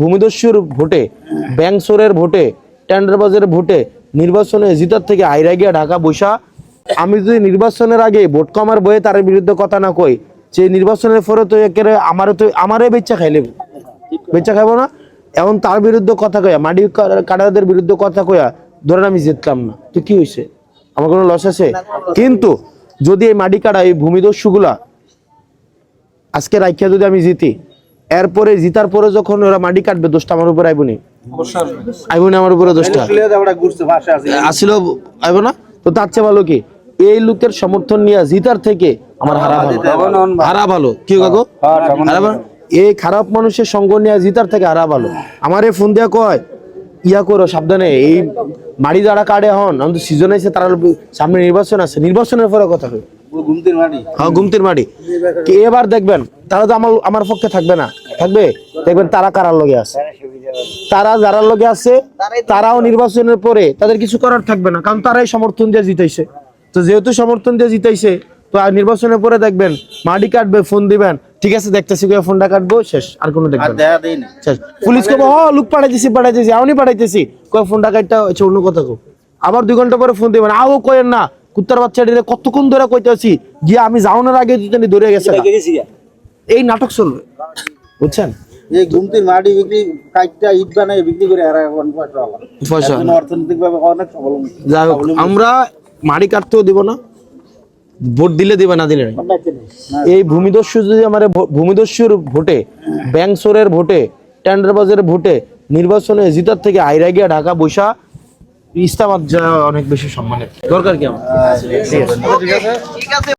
ভূমিদস্যুর ভোটে, ব্যাংসোরের ভোটে, টেন্ডারবাজের ভোটে নির্বাচনে জিতার থেকে আইরা গিয়া ঢাকা বসা আমি যদি নির্বাচনের আগে ভোট কমার বয়ে তার বিরুদ্ধে কথা না কই, যে নির্বাচনের পরে তো একেবারে আমারও তো আমারে বেচা খাইলে বেচা খাইবো না। এখন তার বিরুদ্ধে কথা কয়া মাটি কাটাদের বিরুদ্ধে কথা কয়া ধরেন আমি জিতলাম না। তো কি হয়েছে আমার কোনো লস আছে? কিন্তু যদি এই মাটি কাটা এই ভূমিদস্যুগুলা, আজকে রাখিয়া যদি আমি জিতি এরপরে জিতার পরে যখন ওরা মাটি কাটবে দোষটা আমার উপর আইবনি আইবনি আমার উপরে দোষটা। আসিল আইব না? তো তার চেয়ে ভালো কি? এই লোকের সমর্থন নিয়ে জিতার থেকে আমার হারা ভালো। হারা ভালো। কি কাকু হারা এই খারাপ মানুষের সঙ্গ নিয়ে জিতার থেকে হারা ভালো। আমার এই ফোন দিয়া কয় ইয়া করো সাবধানে। এই মাড়ি যারা কাটে হন আমাদের সিজন আছে তারা সামনে নির্বাচন আছে। নির্বাচনের পরে কথা কই হ্যাঁ গুমতির মাটি এবার দেখবেন তারা তো আমার আমার পক্ষে থাকবে না। থাকবে দেখবেন তারা কারার লগে আছে। তারা যারার লগে আছে তারাও নির্বাচনের পরে তাদের কিছু করার থাকবে না কারণ তারাই সমর্থন দিয়ে জিতাইছে। তো যেহেতু সমর্থন দিয়ে জিতাইছে তো আর নির্বাচনের পরে দেখবেন মাটি কাটবে ফোন দিবেন ঠিক আছে দেখতেছি কই ফোনটা কাটবো শেষ আর কোনো দেখবেন না। শেষ। পুলিশ কবে হ লুক পাঠাইতেছি পাঠাইতেছি এমনই পাঠাইতেছি। কয় ফোনটা কাটটা হচ্ছে অন্য কথা কো আবার দুই ঘণ্টা পরে ফোন দিবেন আও কয়েন না কুত্তার বাচ্চাটিরে কতক্ষণ ধরে কইতেছি গিয়ে আমি যাওয়ানোর আগে দুজনে ধরে গেছে। এই নাটক চলবে। বুঝছেন? এই গুমতির মাটি বিক্রি কাইটটা ইট বানাই বিক্রি করে এখন পয়সা হলো অর্থনৈতিক ভাবে অনেক সবল যাই হোক আমরা মাড়ি কাটতেও দিব না ভোট দিলে দিবে না দিলে এই ভূমিদস্যু যদি আমার ভূমিদস্যুর ভোটে ব্যাংসোরের ভোটে টেন্ডারবাজের ভোটে নির্বাচনে জিতার থেকে আইরা গিয়া ঢাকা বসা ইস্তামাত যা অনেক বেশি সম্মানের। দরকার কি আমার? ঠিক আছে।